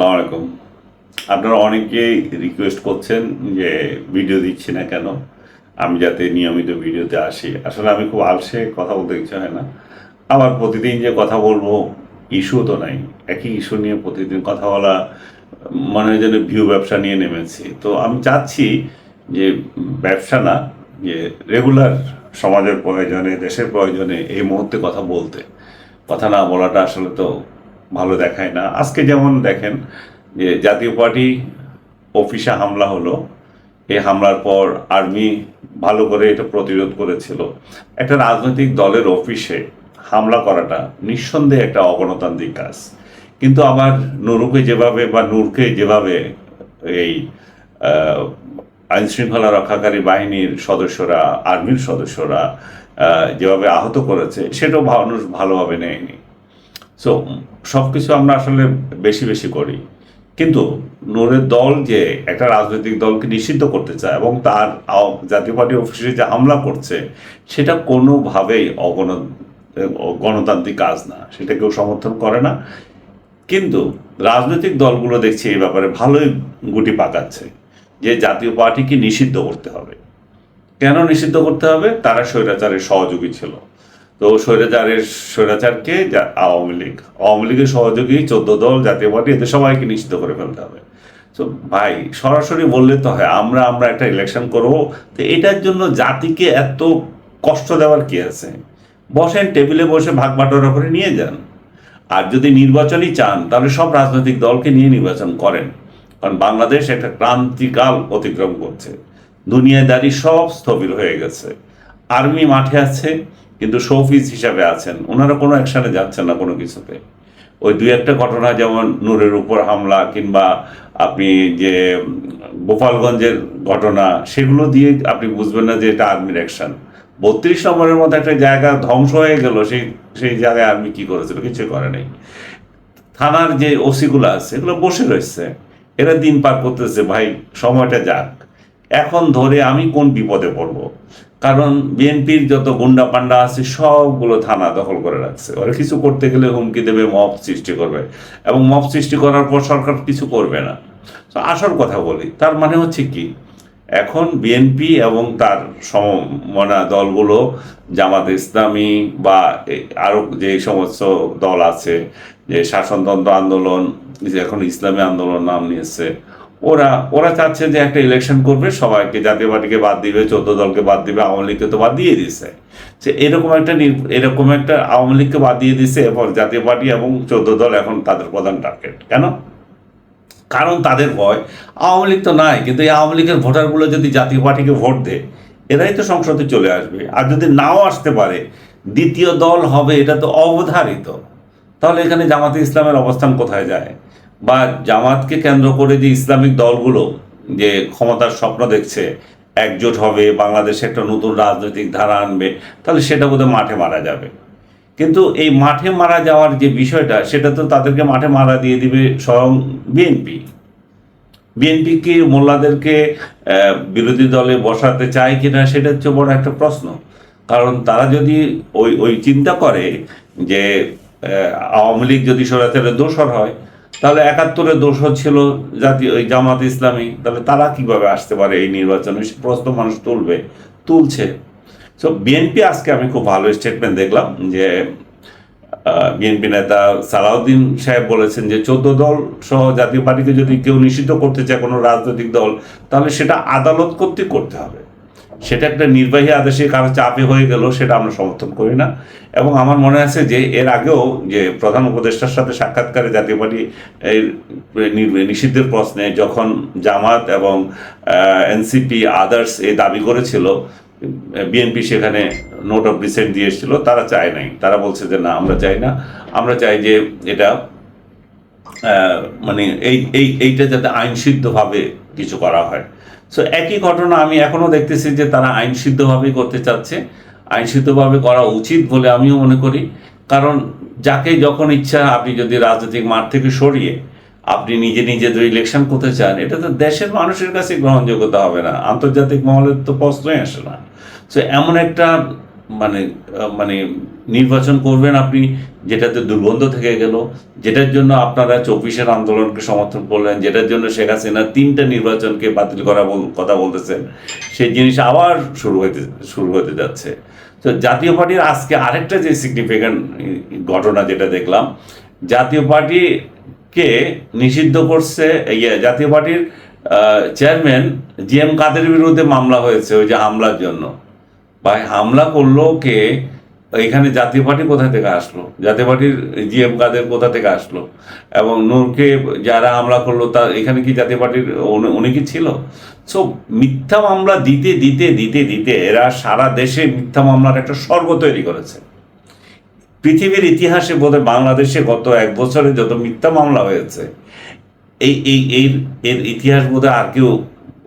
আসসালামু আলাইকুম। আপনারা অনেকেই রিকোয়েস্ট করছেন যে ভিডিও দিচ্ছি না কেন? আমি যাতে নিয়মিত ভিডিওতে আসি। আসলে আমি খুব আলসে কথা বলতে ইচ্ছে হয় না। আবার প্রতিদিন যে কথা বলব ইস্যু তো নাই। একই ইস্যু নিয়ে প্রতিদিন কথা বলা, মনে হয় যেন ভিউ ব্যবসা নিয়ে নেমেছি। তো আমি চাচ্ছি যে ব্যবসা না, যে রেগুলার সমাজের প্রয়োজনে, দেশের প্রয়োজনে এই মুহূর্তে কথা বলতে। কথা না বলাটা আসলে তো ভালো দেখায় না। আজকে যেমন দেখেন যে জাতীয় পার্টি অফিসে হামলা হলো এই হামলার পর আর্মি ভালো করে এটা প্রতিরোধ করেছিল। একটা রাজনৈতিক দলের অফিসে হামলা করাটা নিঃসন্দেহে একটা অগণতান্ত্রিক কাজ। কিন্তু আবার নুরুকে যেভাবে বা নূরকে যেভাবে এই আইন শৃঙ্খলা রক্ষাকারী বাহিনীর সদস্যরা, আর্মির সদস্যরা যেভাবে আহত করেছে, সেটাও মানুষ ভালোভাবে নেয়নি। সো সব কিছু আমরা আসলে বেশি বেশি করি। কিন্তু নূরের দল যে একটা রাজনৈতিক দলকে নিষিদ্ধ করতে চায় এবং তার জাতীয় পার্টি অফিসে যে হামলা করছে, সেটা কোনোভাবেই অগণ গণতান্ত্রিক কাজ না। সেটা কেউ সমর্থন করে না। কিন্তু রাজনৈতিক দলগুলো দেখছি এই ব্যাপারে ভালোই গুটি পাকাচ্ছে যে জাতীয় পার্টিকে নিষিদ্ধ করতে হবে। কেন নিষিদ্ধ করতে হবে? তারা স্বৈরাচারের সহযোগী ছিল। তো স্বৈরাচারের স্বৈরাচারকে আওয়ামী লীগ, আওয়ামী লীগের সহযোগী চোদ্দ দল, জাতীয় পার্টি, এদের সবাইকে নিষিদ্ধ করে ফেলতে হবে। তো ভাই, সরাসরি বললে তো হয়, আমরা আমরা একটা ইলেকশন করব। তো এটার জন্য জাতিকে এত কষ্ট দেওয়ার কি আছে? বসেন টেবিলে বসে ভাগ বাটোয়ারা করে নিয়ে যান। আর যদি নির্বাচনই চান, তাহলে সব রাজনৈতিক দলকে নিয়ে নির্বাচন করেন। কারণ বাংলাদেশ একটা ক্রান্তিকাল অতিক্রম করছে। দুনিয়াদারি সব স্থবির হয়ে গেছে। আর্মি মাঠে আছে কিন্তু শোফিস হিসাবে আছেন। ওনারা কোনো অ্যাকশনে যাচ্ছেন না কোনো কিছুতে। ওই দুই একটা ঘটনা, যেমন নূরের উপর হামলা কিংবা আপনি যে গোপালগঞ্জের ঘটনা, সেগুলো দিয়ে আপনি বুঝবেন না যে এটা আর্মির অ্যাকশন। বত্রিশ নম্বরের মতো একটা জায়গা ধ্বংস হয়ে গেল, সেই সেই জায়গায় আর্মি কি করেছিল? কিছু করে নাই। থানার যে ওসিগুলো আছে এগুলো বসে রয়েছে। এরা দিন পার করতেছে, ভাই, সময়টা যাক। এখন ধরে আমি কোন বিপদে পড়ব? কারণ বিএনপির যত গুন্ডা পান্ডা আছে, সবগুলো থানা দখল করে রাখছে। ওরা কিছু করতে গেলে হুমকি দেবে, মব সৃষ্টি করবে। এবং মব সৃষ্টি করার পর সরকার কিছু করবে না। তো আসল কথা বলি। তার মানে হচ্ছে কি? এখন বিএনপি এবং তার সমমনা দলগুলো, জামাত ইসলামী বা এ- আরও যে সমস্ত দল আছে, যে শাসনতন্ত্র আন্দোলন, এখন ইসলামী আন্দোলন নাম নিয়েছে ওরা ওরা চাচ্ছে যে একটা ইলেকশন করবে, সবাইকে, জাতীয় পার্টিকে বাদ দিবে, চোদ্দ দলকে বাদ দিবে, আওয়ামী লীগকে তো বাদ দিয়ে দিছে যে এরকম একটা এরকম একটা আওয়ামী লীগকে বাদ দিয়ে দিছে এবং জাতীয় পার্টি এবং চোদ্দ দল এখন তাদের প্রধান টার্গেট কেন? কারণ তাদের ভয়, আওয়ামী লীগ তো নাই, কিন্তু এই আওয়ামী লীগের ভোটারগুলো যদি জাতীয় পার্টিকে ভোট দেয়, এরাই তো সংসদে চলে আসবে। আর যদি নাও আসতে পারে, দ্বিতীয় দল হবে, এটা তো অবধারিত। তাহলে এখানে জামাতে ইসলামের অবস্থান কোথায় যায়? বা জামাতকে কেন্দ্র করে যে ইসলামিক দলগুলো যে ক্ষমতার স্বপ্ন দেখছে, একজোট হবে, বাংলাদেশে একটা নতুন রাজনৈতিক ধারা আনবে, তাহলে সেটা বোধহয় মাঠে মারা যাবে। কিন্তু এই মাঠে মারা যাওয়ার যে বিষয়টা, সেটা তো তাদেরকে মাঠে মারা দিয়ে দিবে স্বয়ং বিএনপি। বিএনপি কি মোল্লাদেরকে বিরোধী দলে বসাতে চায় কিনা, সেটা হচ্ছে বড় একটা প্রশ্ন। কারণ তারা যদি ওই ওই চিন্তা করে যে আওয়ামী লীগ যদি সরাসরি দোষর হয় তাহলে একাত্তরের দোষর ছিল জাতীয় ওই জামাত ইসলামী। তাহলে তারা কীভাবে আসতে পারে এই নির্বাচনে? প্রশ্ন মানুষ তুলবে, তুলছে। সো বিএনপি আজকে আমি খুব ভালো স্টেটমেন্ট দেখলাম যে বিএনপি নেতা সালাউদ্দিন সাহেব বলেছেন যে, চোদ্দ দল সহ জাতীয় পার্টিকে যদি কেউ নিষিদ্ধ করতে চায় কোনো রাজনৈতিক দল, তাহলে সেটা আদালত কর্তৃক করতে হবে। সেটা একটা নির্বাহী আদেশে কারও চাপে হয়ে গেল, সেটা আমরা সমর্থন করি না। এবং আমার মনে আছে যে এর আগেও যে প্রধান উপদেষ্টার সাথে সাক্ষাৎকারে জাতীয় পার্টি নিষিদ্ধের প্রশ্নে যখন জামাত এবং এনসিপি, আদার্স এই দাবি করেছিল, বিএনপি সেখানে নোট অফ ডিসেন্ট দিয়ে এসেছিল, তারা চায় নাই। তারা বলছে যে না, আমরা চাই না। আমরা চাই যে এটা মানে এই, এইটা যাতে আইনসিদ্ধভাবে কিছু করা হয়। সো একই ঘটনা আমি এখনও দেখতেছি যে তারা আইনসিদ্ধভাবেই করতে চাচ্ছে। আইনসিদ্ধভাবে করা উচিত বলে আমিও মনে করি। কারণ যাকে যখন ইচ্ছা আপনি যদি রাজনৈতিক মাঠ থেকে সরিয়ে আপনি নিজে নিজে যদি ইলেকশন করতে চান, এটা তো দেশের মানুষের কাছে গ্রহণযোগ্যতা হবে না। আন্তর্জাতিক মহলের তো প্রশ্নই আসে না। সো এমন একটা মানে মানে নির্বাচন করবেন আপনি, যেটাতে দুর্গন্ধ থেকে গেল, যেটার জন্য আপনারা চব্বিশের আন্দোলনকে সমর্থন করলেন, যেটার জন্য শেখ হাসিনা তিনটা নির্বাচনকে বাতিল করা কথা বলতেছেন, সেই জিনিস আবার শুরু হতে শুরু হতে যাচ্ছে। তো জাতীয় পার্টির আজকে আরেকটা যে সিগনিফিক্যান্ট ঘটনা যেটা দেখলাম, জাতীয় পার্টিকে নিষিদ্ধ করছে ইয়ে জাতীয় পার্টির চেয়ারম্যান জি এম কাদের বিরুদ্ধে মামলা হয়েছে, ওই যে হামলার জন্য। ভাই, হামলা করল কে? এখানে জাতীয় পার্টি কোথা থেকে আসলো? জাতীয় পার্টির জিএম কাদের কোথা থেকে আসলো? এবং নূরকে যারা হামলা করল, তার এখানে কি জাতীয় পার্টির উনি কি ছিল? সো মিথ্যা মামলা দিতে দিতে দিতে দিতে এরা সারা দেশে মিথ্যা মামলার একটা স্বর্গ তৈরি করেছে। পৃথিবীর ইতিহাসে বোধহয় বাংলাদেশে গত এক বছরে যত মিথ্যা মামলা হয়েছে, এই এই, এর এর ইতিহাস বোধহয় আর কেউ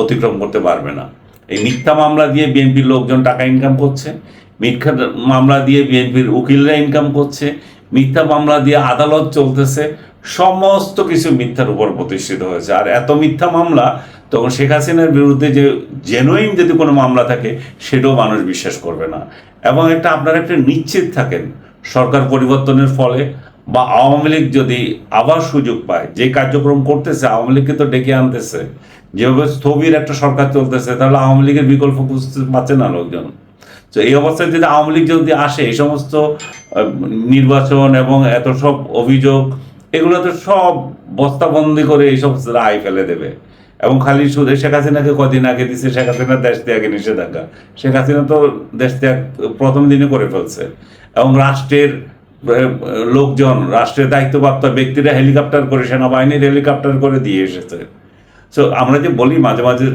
অতিক্রম করতে পারবে না। এই মিথ্যা মামলা দিয়ে বিএনপির লোকজন টাকা ইনকাম করছে মিথ্যা মামলা দিয়ে বিএনপির উকিলরা ইনকাম করছে, মিথ্যা মামলা দিয়ে আদালত চলতেছে, সমস্ত কিছু মিথ্যার উপর প্রতিষ্ঠিত হয়েছে। আর এত মিথ্যা মামলা, তখন শেখ হাসিনার বিরুদ্ধে যে জেনুইন যদি কোনো মামলা থাকে, সেটাও মানুষ বিশ্বাস করবে না। এবং একটা আপনারা একটা নিশ্চিত থাকেন, সরকার পরিবর্তনের ফলে বা আওয়ামী লীগ যদি আবার সুযোগ পায়, যে কার্যক্রম করতেছে, আওয়ামী লীগকে তো ডেকে আনতেছে, যেভাবে স্থবির একটা সরকার চলতেছে, তাহলে আওয়ামী লীগের বিকল্প খুঁজতে পাচ্ছে না লোকজন। তো এই অবস্থায় যদি আওয়ামী লীগ যদি আসে, এই সমস্ত নির্বাচন এবং এত সব অভিযোগ, এগুলো তো সব বস্তাবন্দি করে এই সমস্ত রায় ফেলে দেবে। এবং খালি শুধু শেখ হাসিনাকে কদিন আগে দিচ্ছে শেখ হাসিনা দেশ ত্যাগে নিষেধাজ্ঞা। শেখ হাসিনা তো দেশ ত্যাগ প্রথম দিনে করে ফেলছে। এবং রাষ্ট্রের লোকজন, রাষ্ট্রের দায়িত্বপ্রাপ্ত ব্যক্তিরা হেলিকপ্টার করে, সেনাবাহিনীর হেলিকপ্টার করে দিয়ে এসেছে। সো আমরা যে বলি মাঝে মাঝে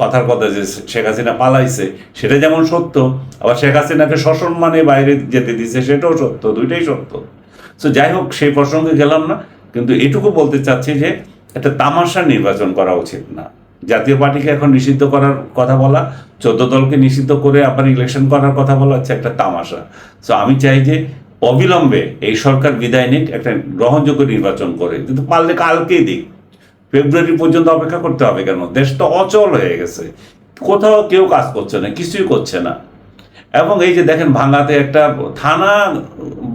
কথার কথা যে শেখ হাসিনা পালাইছে, সেটা যেমন সত্য, আবার শেখ হাসিনাকে সসম্মানে বাইরে যেতে দিছে, সেটাও সত্য, দুইটাই সত্য। সো যাই হোক, সেই প্রসঙ্গে গেলাম না, কিন্তু এটুকু বলতে চাচ্ছি যে, একটা তামাশা নির্বাচন করা উচিত না। জাতীয় পার্টিকে এখন নিষিদ্ধ করার কথা বলা, চোদ্দ দলকে নিষিদ্ধ করে আবার ইলেকশন করার কথা বলা হচ্ছে একটা তামাশা। সো আমি চাই যে, অবিলম্বে এই সরকার বিদায় নিক, একটা গ্রহণযোগ্য নির্বাচন করে। কিন্তু পারলে কালকেই দিক। ফেব্রুয়ারি পর্যন্ত অপেক্ষা করতে হবে কেন? দেশ তো অচল হয়ে গেছে। কোথাও কেউ কাজ করছে না, কিছুই করছে না। এবং এই যে দেখেন ভাঙ্গাতে একটা থানা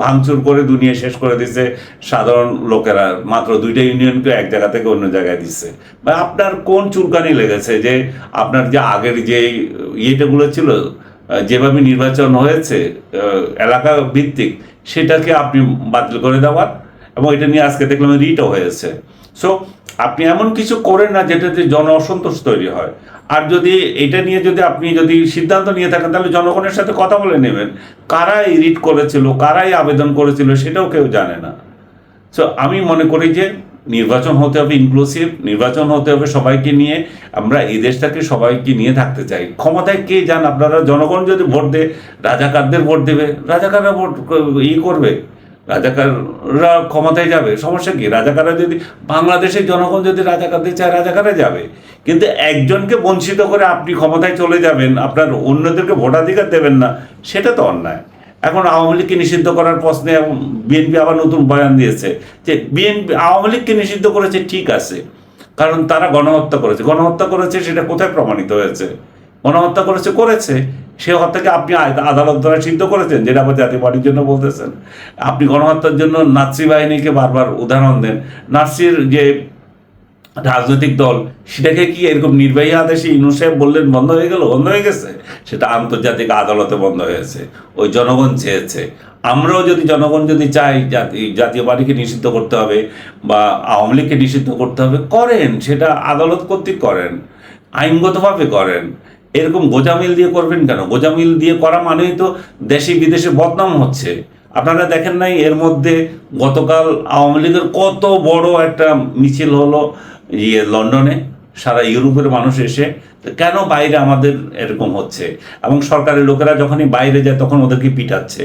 ভাঙচুর করে দুনিয়া শেষ করে দিছে। সাধারণ লোকেরা মাত্র দুইটা ইউনিয়নকে এক জায়গা থেকে অন্য জায়গায় দিচ্ছে বা আপনার কোন চুলকানি লেগেছে? যে আপনার যে আগের যে ইয়েটাগুলো ছিল, যেভাবে নির্বাচন হয়েছে এলাকা ভিত্তিক, সেটাকে আপনি বাতিল করে দেওয়ার। এবং এটা নিয়ে আজকে দেখলাম রিটও হয়েছে। সো আপনি এমন কিছু করেন না যেটাতে জন অসন্তোষ তৈরি হয়। আর যদি এটা নিয়ে যদি আপনি যদি সিদ্ধান্ত নিয়ে থাকেন, তাহলে জনগণের সাথে কথা বলে নেবেন। কারাই রিট করেছিল, কারাই আবেদন করেছিল সেটাও কেউ জানে না। সো আমি মনে করি যে নির্বাচন হতে হবে ইনক্লুসিভ নির্বাচন হতে হবে সবাইকে নিয়ে। আমরা এই দেশটাকে সবাইকে নিয়ে থাকতে চাই। ক্ষমতায় কে যান আপনারা? জনগণ যদি ভোট দেয়, রাজাকারদের ভোট দেবে। রাজাকাররা ভোট ই করবে। রাজাকাররা ক্ষমতায় যাবে। সমস্যা কি? রাজাকাররা যদি, বাংলাদেশের জনগণ যদি রাজাকারদের চায় রাজাকারে যাবে। কিন্তু একজনকে বঞ্চিত করে আপনি ক্ষমতায় চলে যাবেন, আপনার অন্যদেরকে ভোটাধিকার দেবেন না, সেটা তো অন্যায়। এখন আওয়ামী লীগকে নিষিদ্ধ করার প্রশ্নে বিএনপি আবার নতুন বয়ান দিয়েছে যে বিএনপি, আওয়ামী লীগকে নিষিদ্ধ করেছে ঠিক আছে, কারণ তারা গণহত্যা করেছে। গণহত্যা করেছে সেটা কোথায় প্রমাণিত হয়েছে? গণহত্যা করেছে করেছে। সে হত্যাকে আপনি আদালত দ্বারা সিদ্ধ করেছেন, যেটা আবার জাতীয় পার্টির জন্য বলতেছেন। আপনি গণহত্যার জন্য নাৎসি বাহিনীকে বারবার উদাহরণ দেন। নাৎসির যে রাজনৈতিক দল, সেটাকে কি এরকম নির্বাহী আদেশে ইনু সাহেব বললেন, বন্ধ হয়ে গেল? বন্ধ হয়ে গেছে? সেটা আন্তর্জাতিক আদালতে বন্ধ হয়েছে। ওই জনগণ চেয়েছে। আমরাও যদি জনগণ যদি চাই, জাতি জাতীয় পার্টিকে নিষিদ্ধ করতে হবে বা আওয়ামী লীগকে নিষিদ্ধ করতে হবে, করেন। সেটা আদালত কর্তৃক করেন। আইনগতভাবে করেন। এরকম গোজামিল দিয়ে করবেন কেন? গোজামিল দিয়ে করা মানেই তো দেশে বিদেশে বদনাম হচ্ছে। আপনারা দেখেন নাই, এর মধ্যে গতকাল আওয়ামী লীগের কত বড় একটা মিছিল হলো ইয়ে লন্ডনে, সারা ইউরোপের মানুষ এসে কেন বাইরে আমাদের এরকম হচ্ছে? এবং সরকারের লোকেরা যখনই বাইরে যায়, তখন ওদেরকে পিটাচ্ছে।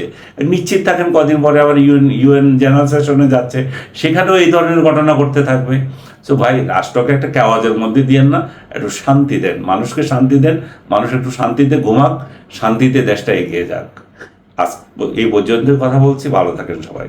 নিশ্চিত থাকেন, কদিন পরে আবার ইউএন ইউএন জেনারেল সেশনে যাচ্ছে। সেখানেও এই ধরনের ঘটনা ঘটতে থাকবে। তো ভাই, রাষ্ট্রকে একটা কেওয়াজের মধ্যে দিয়েন না, একটু শান্তি দেন। মানুষকে শান্তি দেন, মানুষ একটু শান্তিতে ঘুমাক, শান্তিতে দেশটা এগিয়ে যাক। আজ এই পর্যন্ত কথা বলছি, ভালো থাকেন সবাই।